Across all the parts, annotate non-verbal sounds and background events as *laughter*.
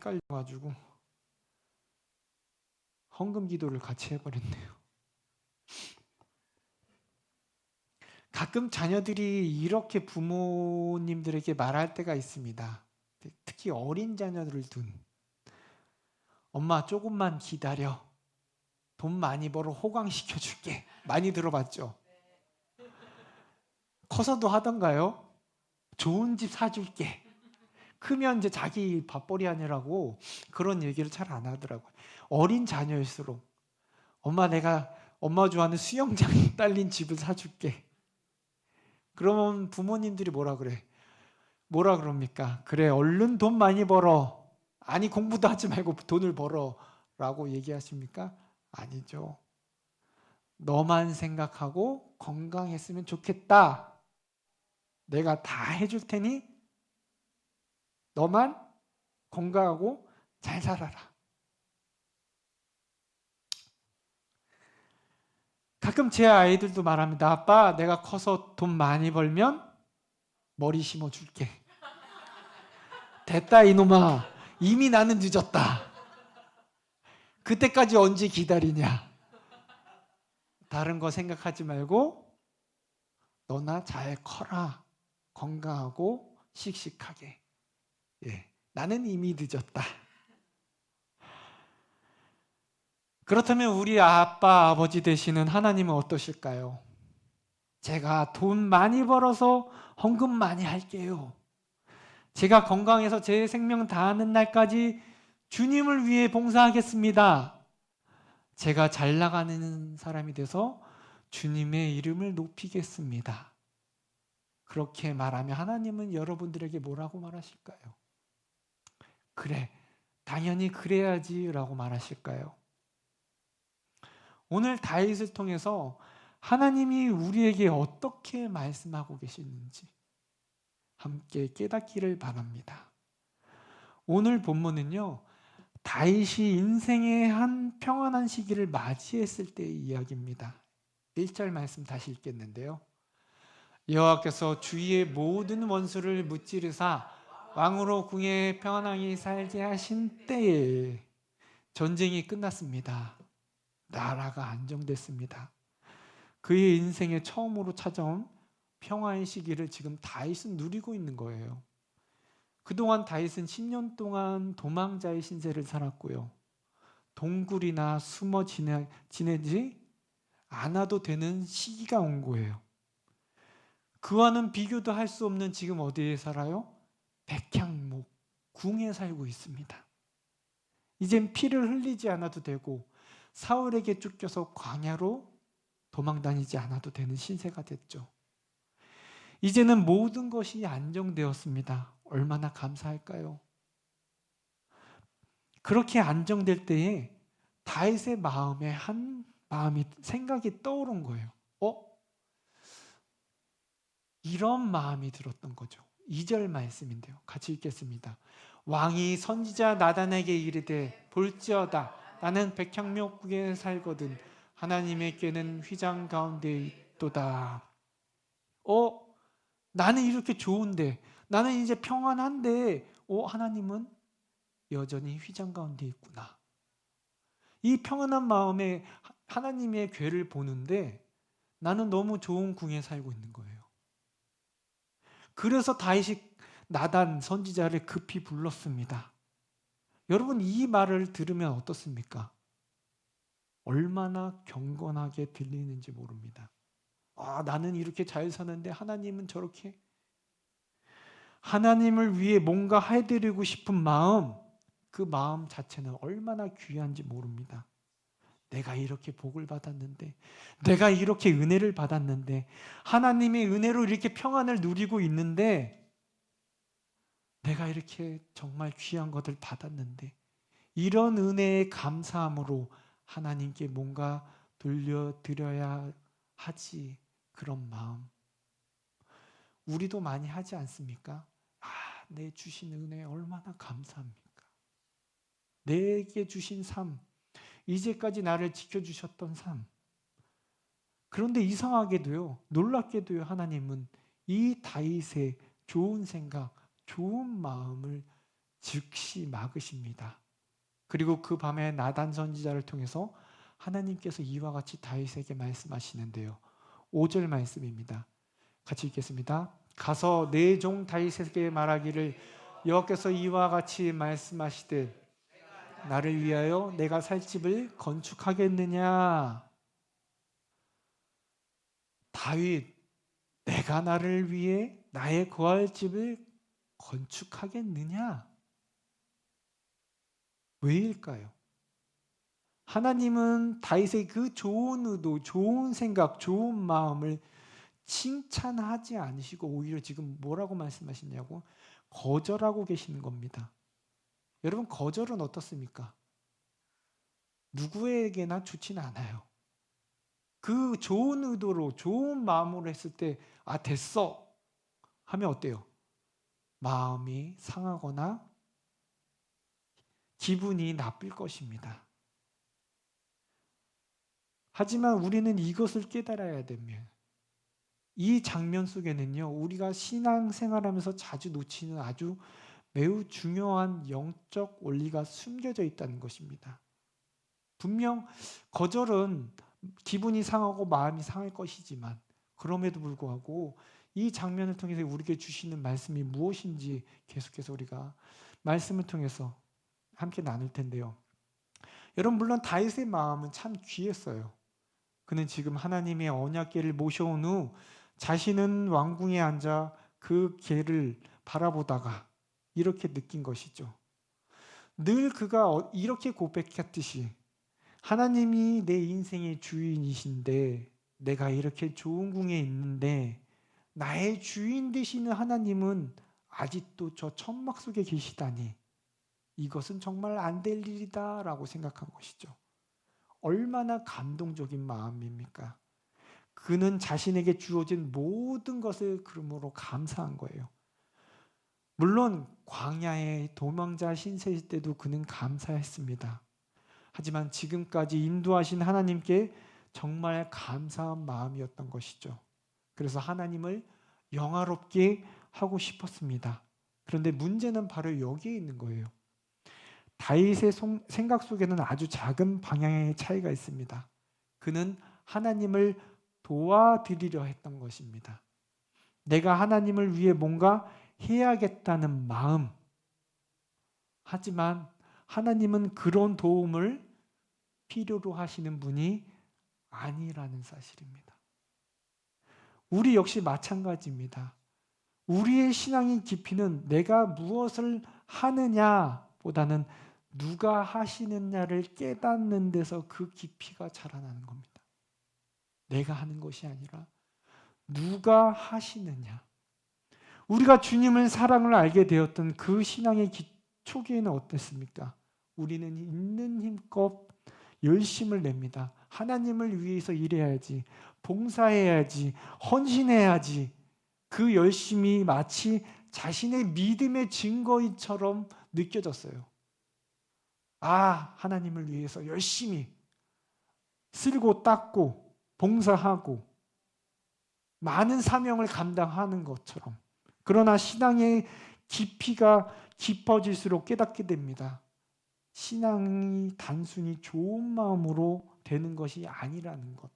헷갈려가지고 헌금 기도를 같이 해버렸네요. *laughs* 가끔 자녀들이 이렇게 부모님들에게 말할 때가 있습니다. 특히 어린 자녀들을 둔 엄마 조금만 기다려. 돈 많이 벌어 호강시켜 줄게. 많이 들어봤죠? 커서도 하던가요? 좋은 집 사줄게. 크면 이제 자기 밥벌이 하느라고 그런 얘기를 잘 안 하더라고요. 어린 자녀일수록 엄마 내가 엄마 좋아하는 수영장 *laughs* 딸린 집을 사줄게. 그러면 부모님들이 뭐라 그래? 뭐라 그럽니까? 그래 얼른 돈 많이 벌어. 아니 공부도 하지 말고 돈을 벌어라고 얘기하십니까? 아니죠. 너만 생각하고 건강했으면 좋겠다. 내가 다 해줄 테니 너만 건강하고 잘 살아라. 가끔 제 아이들도 말합니다. 아빠, 내가 커서 돈 많이 벌면 머리 심어 줄게. 됐다, 이놈아. 이미 나는 늦었다. 그때까지 언제 기다리냐? 다른 거 생각하지 말고 너나 잘 커라. 건강하고 씩씩하게. 예. 나는 이미 늦었다. 그렇다면 우리 아빠, 아버지 되시는 하나님은 어떠실까요? 제가 돈 많이 벌어서 헌금 많이 할게요. 제가 건강해서 제 생명 다하는 날까지 주님을 위해 봉사하겠습니다. 제가 잘 나가는 사람이 돼서 주님의 이름을 높이겠습니다. 그렇게 말하면 하나님은 여러분들에게 뭐라고 말하실까요? 그래, 당연히 그래야지라고 말하실까요? 오늘 다윗을 통해서 하나님이 우리에게 어떻게 말씀하고 계시는지 함께 깨닫기를 바랍니다. 오늘 본문은요. 다윗이 인생의 한 평안한 시기를 맞이했을 때의 이야기입니다. 1절 말씀 다시 읽겠는데요. 여호와께서 주위의 모든 원수를 무찌르사 왕으로 궁에 평안하게 살게 하신 때에 전쟁이 끝났습니다. 나라가 안정됐습니다. 그의 인생에 처음으로 찾아온 평화의 시기를 지금 다윗은 누리고 있는 거예요. 그동안 다윗은 10년 동안 도망자의 신세를 살았고요. 동굴이나 숨어 지내, 지내지 않아도 되는 시기가 온 거예요. 그와는 비교도 할 수 없는 지금 어디에 살아요? 백향목, 궁에 살고 있습니다. 이젠 피를 흘리지 않아도 되고 사울에게 쫓겨서 광야로 도망 다니지 않아도 되는 신세가 됐죠. 이제는 모든 것이 안정되었습니다. 얼마나 감사할까요? 그렇게 안정될 때에 다윗의 마음에 한 마음이 생각이 떠오른 거예요. 어? 이런 마음이 들었던 거죠. 2절 말씀인데요. 같이 읽겠습니다. 왕이 선지자 나단에게 이르되 볼지어다 나는 백향목국에 살거든 하나님의 께는 휘장 가운데 있도다. 어? 나는 이렇게 좋은데 나는 이제 평안한데 어 하나님은 여전히 휘장 가운데 있구나. 이 평안한 마음에 하나님의 괴를 보는데 나는 너무 좋은 궁에 살고 있는 거예요. 그래서 다윗이 나단 선지자를 급히 불렀습니다. 여러분 이 말을 들으면 어떻습니까? 얼마나 경건하게 들리는지 모릅니다. 아, 나는 이렇게 잘 사는데 하나님은 저렇게 하나님을 위해 뭔가 해드리고 싶은 마음, 그 마음 자체는 얼마나 귀한지 모릅니다. 내가 이렇게 복을 받았는데, 내가 이렇게 은혜를 받았는데, 하나님의 은혜로 이렇게 평안을 누리고 있는데, 내가 이렇게 정말 귀한 것을 받았는데, 이런 은혜에 감사함으로 하나님께 뭔가 돌려드려야 하지. 그런 마음. 우리도 많이 하지 않습니까? 아, 내 주신 은혜 얼마나 감사합니까? 내게 주신 삶, 이제까지 나를 지켜주셨던 삶. 그런데 이상하게도요, 놀랍게도요, 하나님은 이 다윗의 좋은 생각, 좋은 마음을 즉시 막으십니다. 그리고 그 밤에 나단 선지자를 통해서 하나님께서 이와 같이 다윗에게 말씀하시는데요. 5절 말씀입니다. 같이 읽겠습니다. 가서 내 종 다윗에게 말하기를 여호와께서 이와 같이 말씀하시되 나를 위하여 내가 살 집을 건축하겠느냐 다윗 내가 나를 위해 나의 거할 집을 건축하겠느냐 왜일까요? 하나님은 다윗의 그 좋은 의도, 좋은 생각, 좋은 마음을 칭찬하지 않으시고 오히려 지금 뭐라고 말씀하시냐고 거절하고 계시는 겁니다. 여러분 거절은 어떻습니까? 누구에게나 좋지는 않아요. 그 좋은 의도로 좋은 마음으로 했을 때 아 됐어 하면 어때요? 마음이 상하거나 기분이 나쁠 것입니다. 하지만 우리는 이것을 깨달아야 됩니다. 이 장면 속에는요, 우리가 신앙 생활하면서 자주 놓치는 아주 매우 중요한 영적 원리가 숨겨져 있다는 것입니다. 분명 거절은 기분이 상하고 마음이 상할 것이지만 그럼에도 불구하고 이 장면을 통해서 우리에게 주시는 말씀이 무엇인지 계속해서 우리가 말씀을 통해서 함께 나눌 텐데요. 여러분 물론 다윗의 마음은 참 귀했어요. 그는 지금 하나님의 언약궤를 모셔온 후 자신은 왕궁에 앉아 그 궤를 바라보다가 이렇게 느낀 것이죠. 늘 그가 어- 이렇게 고백했듯이 하나님이 내 인생의 주인이신데 내가 이렇게 좋은 궁에 있는데 나의 주인 되시는 하나님은 아직도 저 천막 속에 계시다니 이것은 정말 안 될 일이다 라고 생각한 것이죠. 얼마나 감동적인 마음입니까? 그는 자신에게 주어진 모든 것을 그러므로 감사한 거예요. 물론 광야의 도망자 신세일 때도 그는 감사했습니다. 하지만 지금까지 인도하신 하나님께 정말 감사한 마음이었던 것이죠. 그래서 하나님을 영화롭게 하고 싶었습니다. 그런데 문제는 바로 여기에 있는 거예요. 다윗의 송- 생각 속에는 아주 작은 방향의 차이가 있습니다. 그는 하나님을 도와드리려 했던 것입니다. 내가 하나님을 위해 뭔가 해야겠다는 마음. 하지만 하나님은 그런 도움을 필요로 하시는 분이 아니라는 사실입니다. 우리 역시 마찬가지입니다. 우리의 신앙의 깊이는 내가 무엇을 하느냐 보다는 누가 하시느냐를 깨닫는 데서 그 깊이가 자라나는 겁니다. 내가 하는 것이 아니라 누가 하시느냐. 우리가 주님을 사랑을 알게 되었던 그 신앙의 기- 초기에는 어땠습니까? 우리는 있는 힘껏 열심을 냅니다. 하나님을 위해서 일해야지, 봉사해야지, 헌신해야지. 그 열심이 마치 자신의 믿음의 증거인처럼 느껴졌어요. 아, 하나님을 위해서 열심히 쓸고 닦고 봉사하고 많은 사명을 감당하는 것처럼. 그러나 신앙의 깊이가 깊어질수록 깨닫게 됩니다. 신앙이 단순히 좋은 마음으로 되는 것이 아니라는 것.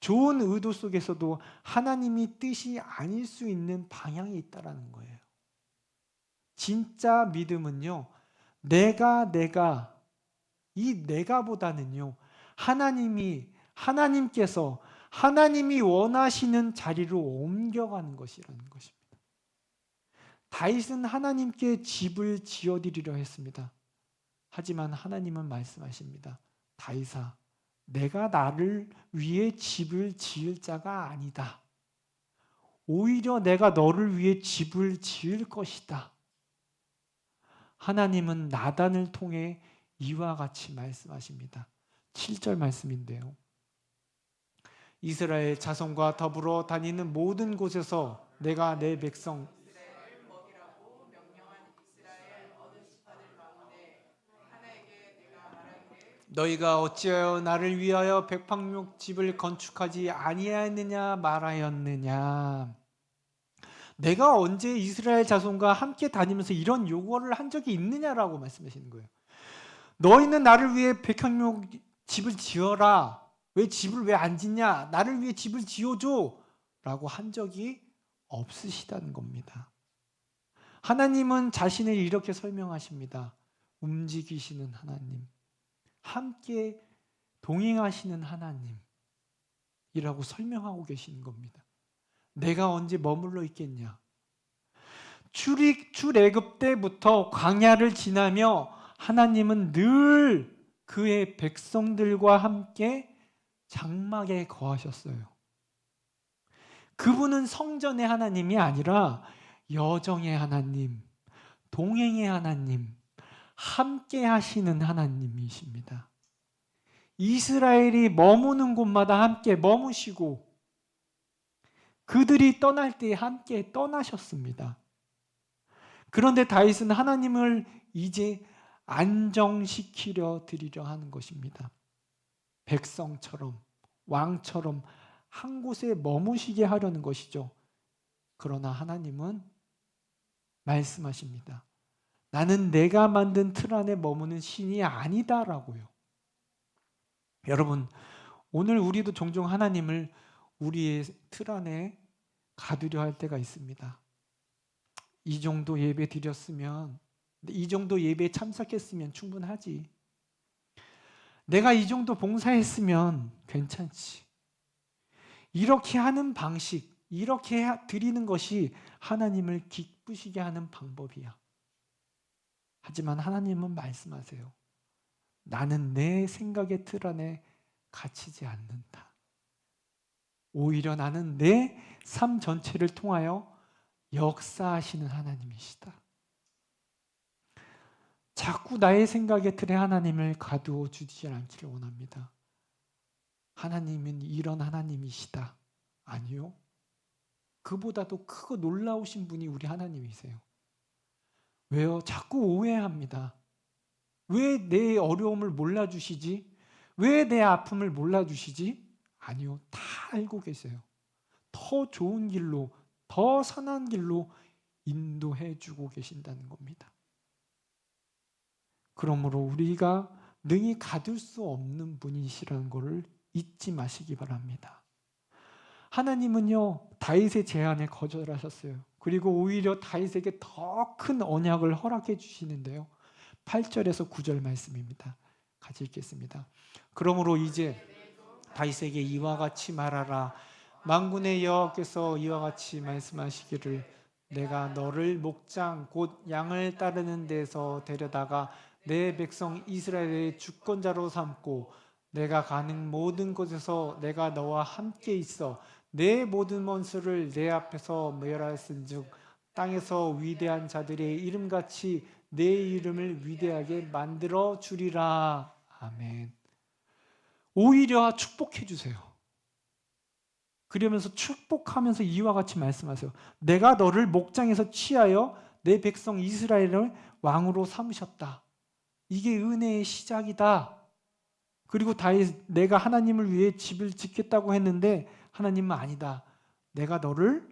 좋은 의도 속에서도 하나님이 뜻이 아닐 수 있는 방향이 있다라는 거예요. 진짜 믿음은요. 내가 내가 이 내가보다는요. 하나님이 하나님께서 하나님이 원하시는 자리로 옮겨가는 것이라는 것입니다. 다윗은 하나님께 집을 지어드리려 했습니다. 하지만 하나님은 말씀하십니다. 다윗아, 내가 나를 위해 집을 지을 자가 아니다. 오히려 내가 너를 위해 집을 지을 것이다. 하나님은 나단을 통해 이와 같이 말씀하십니다. 7절 말씀인데요. 이스라엘 자손과 더불어 다니는 모든 곳에서 내가 내 백성 너희가 어찌하여 나를 위하여 백팡목 집을 건축하지 아니하였느냐 말하였느냐 내가 언제 이스라엘 자손과 함께 다니면서 이런 요구를 한 적이 있느냐라고 말씀하시는 거예요. 너희는 나를 위해 백향목 집을 지어라. 왜 집을 왜 안 짓냐? 나를 위해 집을 지어줘. 라고 한 적이 없으시다는 겁니다. 하나님은 자신을 이렇게 설명하십니다. 움직이시는 하나님. 함께 동행하시는 하나님이라고 설명하고 계시는 겁니다. 내가 언제 머물러 있겠냐? 출입 출애굽 때부터 광야를 지나며 하나님은 늘 그의 백성들과 함께 장막에 거하셨어요. 그분은 성전의 하나님이 아니라 여정의 하나님, 동행의 하나님, 함께 하시는 하나님이십니다. 이스라엘이 머무는 곳마다 함께 머무시고 그들이 떠날 때 함께 떠나셨습니다. 그런데 다윗은 하나님을 이제 안정시키려 드리려 하는 것입니다. 백성처럼 왕처럼 한 곳에 머무시게 하려는 것이죠. 그러나 하나님은 말씀하십니다. 나는 내가 만든 틀 안에 머무는 신이 아니다라고요. 여러분, 오늘 우리도 종종 하나님을 우리의 틀 안에 가두려 할 때가 있습니다. 이 정도 예배 드렸으면, 이 정도 예배에 참석했으면 충분하지. 내가 이 정도 봉사했으면 괜찮지. 이렇게 하는 방식, 이렇게 드리는 것이 하나님을 기쁘시게 하는 방법이야. 하지만 하나님은 말씀하세요. 나는 내 생각의 틀 안에 갇히지 않는다. 오히려 나는 내 삶 전체를 통하여 역사하시는 하나님이시다. 자꾸 나의 생각의 틀에 하나님을 가두어 주지 않기를 원합니다. 하나님은 이런 하나님이시다. 아니요. 그보다도 크고 놀라우신 분이 우리 하나님이세요. 왜요? 자꾸 오해합니다. 왜 내 어려움을 몰라주시지? 왜 내 아픔을 몰라주시지? 아니요. 다 알고 계세요. 더 좋은 길로, 더 선한 길로 인도해 주고 계신다는 겁니다. 그러므로 우리가 능히 가둘 수 없는 분이시라는 것을 잊지 마시기 바랍니다. 하나님은요 다윗의 제안을 거절하셨어요. 그리고 오히려 다윗에게 더 큰 언약을 허락해 주시는데요. 8절에서 9절 말씀입니다. 같이 읽겠습니다. 그러므로 이제 다윗에게 이와 같이 말하라. 만군의 여호와께서 이와 같이 말씀하시기를 내가 너를 목장 곧 양을 따르는 데서 데려다가 내 백성 이스라엘의 주권자로 삼고 내가 가는 모든 곳에서 내가 너와 함께 있어 내 모든 원수를 내 앞에서 멸하였은즉 땅에서 위대한 자들의 이름같이 내 이름을 위대하게 만들어 주리라. 아멘. 오히려 축복해 주세요. 그러면서 축복하면서 이와 같이 말씀하세요. 내가 너를 목장에서 취하여 내 백성 이스라엘을 왕으로 삼으셨다. 이게 은혜의 시작이다. 그리고 다윗 내가 하나님을 위해 집을 짓겠다고 했는데 하나님은 아니다. 내가 너를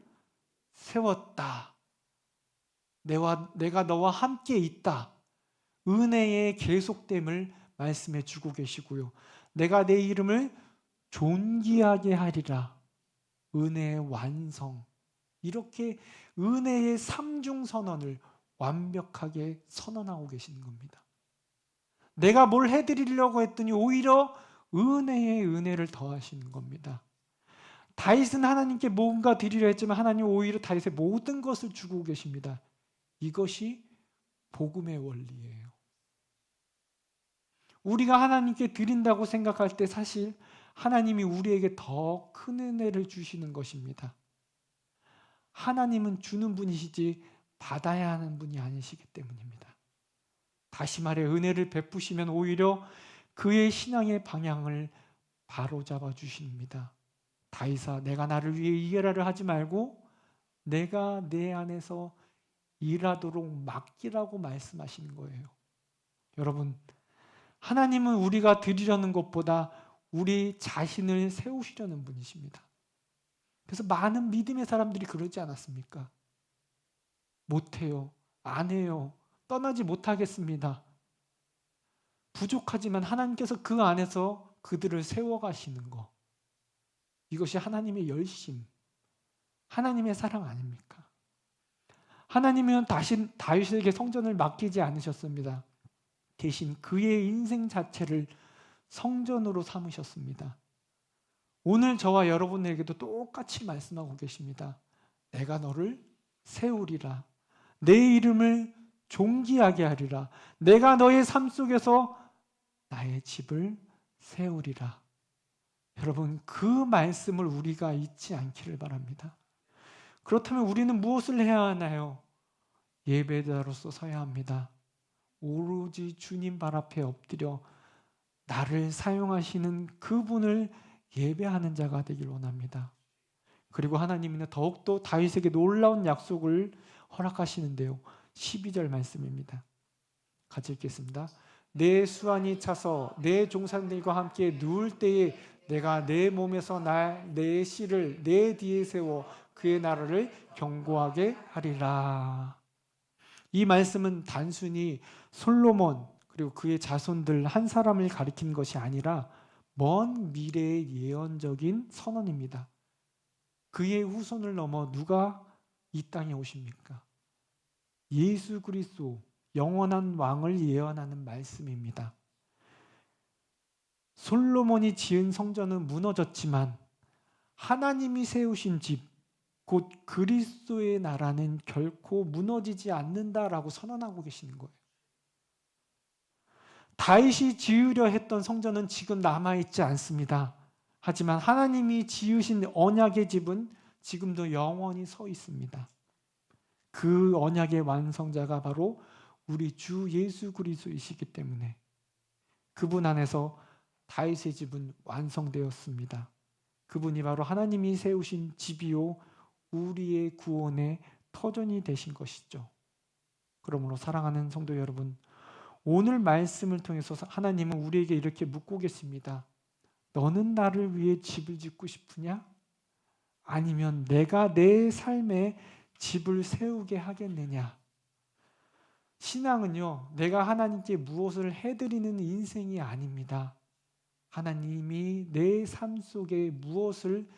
세웠다. 내와 내가 너와 함께 있다. 은혜의 계속됨을 말씀해 주고 계시고요. 내가 내 이름을 존귀하게 하리라. 은혜의 완성. 이렇게 은혜의 삼중 선언을 완벽하게 선언하고 계시는 겁니다. 내가 뭘 해드리려고 했더니 오히려 은혜의 은혜를 더하시는 겁니다. 다윗은 하나님께 뭔가 드리려 했지만 하나님 오히려 다윗의 모든 것을 주고 계십니다. 이것이 복음의 원리예요. 우리가 하나님께 드린다고 생각할 때 사실 하나님이 우리에게 더 큰 은혜를 주시는 것입니다. 하나님은 주는 분이시지 받아야 하는 분이 아니시기 때문입니다. 다시 말해 은혜를 베푸시면 오히려 그의 신앙의 방향을 바로잡아 주십니다. 다이사 내가 나를 위해 이해라를 하지 말고 내가 내 안에서 일하도록 맡기라고 말씀하시는 거예요. 여러분 하나님은 우리가 드리려는 것보다 우리 자신을 세우시려는 분이십니다. 그래서 많은 믿음의 사람들이 그러지 않았습니까? 못해요. 안 해요. 떠나지 못하겠습니다. 부족하지만 하나님께서 그 안에서 그들을 세워가시는 거. 이것이 하나님의 열심, 하나님의 사랑 아닙니까? 하나님은 다시 다윗에게 성전을 맡기지 않으셨습니다. 대신 그의 인생 자체를 성전으로 삼으셨습니다. 오늘 저와 여러분에게도 똑같이 말씀하고 계십니다. 내가 너를 세우리라. 내 이름을 존귀하게 하리라. 내가 너의 삶 속에서 나의 집을 세우리라. 여러분, 그 말씀을 우리가 잊지 않기를 바랍니다. 그렇다면 우리는 무엇을 해야 하나요? 예배자로서 서야 합니다. 오로지 주님 발 앞에 엎드려 나를 사용하시는 그분을 예배하는 자가 되길 원합니다. 그리고 하나님은 더욱더 다윗에게 놀라운 약속을 허락하시는데요. 12절 말씀입니다. 같이 읽겠습니다. 내 수완이 차서 내 종산들과 함께 누울 때에 내가 내 몸에서 나내 씨를 내 뒤에 세워 그의 나라를 경고하게 하리라. 이 말씀은 단순히 솔로몬 그리고 그의 자손들 한 사람을 가리키는 것이 아니라 먼 미래의 예언적인 선언입니다. 그의 후손을 넘어 누가 이 땅에 오십니까? 예수 그리스도 영원한 왕을 예언하는 말씀입니다. 솔로몬이 지은 성전은 무너졌지만 하나님이 세우신 집, 곧 그리스도의 나라는 결코 무너지지 않는다라고 선언하고 계시는 거예요. 다윗이 지으려 했던 성전은 지금 남아 있지 않습니다. 하지만 하나님이 지으신 언약의 집은 지금도 영원히 서 있습니다. 그 언약의 완성자가 바로 우리 주 예수 그리스도이시기 때문에 그분 안에서 다윗의 집은 완성되었습니다. 그분이 바로 하나님이 세우신 집이요 우리의 구원의 터전이 되신 것이죠. 그러므로 사랑하는 성도 여러분, 오늘 말씀을 통해서 하나님은 우리에게 이렇게 묻고 계십니다. 너는 나를 위해 집을 짓고 싶으냐? 아니면 내가 내 삶에 집을 세우게 하겠느냐? 신앙은요, 내가 하나님께 무엇을 해드리는 인생이 아닙니다. 하나님이 내 삶 속에 무엇을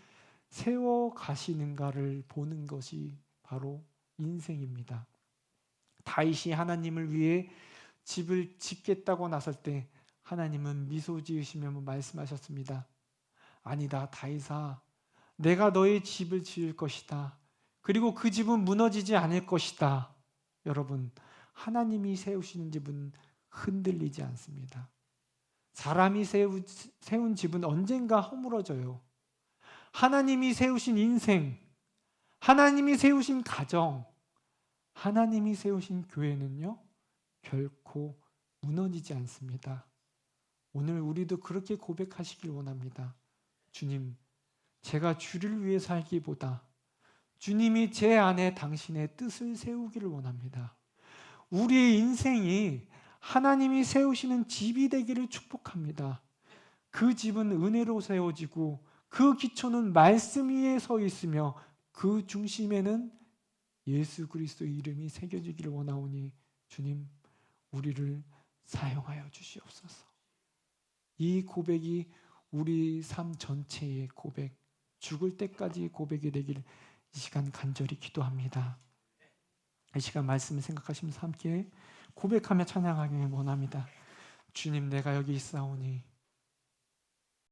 세워 가시는가를 보는 것이 바로 인생입니다. 다윗이 하나님을 위해 집을 짓겠다고 나설 때 하나님은 미소 지으시며 말씀하셨습니다. 아니다, 다윗아. 내가 너의 집을 지을 것이다. 그리고 그 집은 무너지지 않을 것이다. 여러분, 하나님이 세우시는 집은 흔들리지 않습니다. 사람이 세운 집은 언젠가 허물어져요. 하나님이 세우신 인생, 하나님이 세우신 가정, 하나님이 세우신 교회는요, 결코 무너지지 않습니다. 오늘 우리도 그렇게 고백하시길 원합니다. 주님, 제가 주를 위해 살기보다 주님이 제 안에 당신의 뜻을 세우기를 원합니다. 우리의 인생이 하나님이 세우시는 집이 되기를 축복합니다. 그 집은 은혜로 세워지고 그 기초는 말씀 위에 서 있으며 그 중심에는 예수 그리스도 이름이 새겨지기를 원하오니 주님 우리를 사용하여 주시옵소서. 이 고백이 우리 삶 전체의 고백, 죽을 때까지 고백이 되길 이 시간 간절히 기도합니다. 이 시간 말씀을 생각하시면서 함께 고백하며 찬양하기 원합니다. 주님 내가 여기 있사오니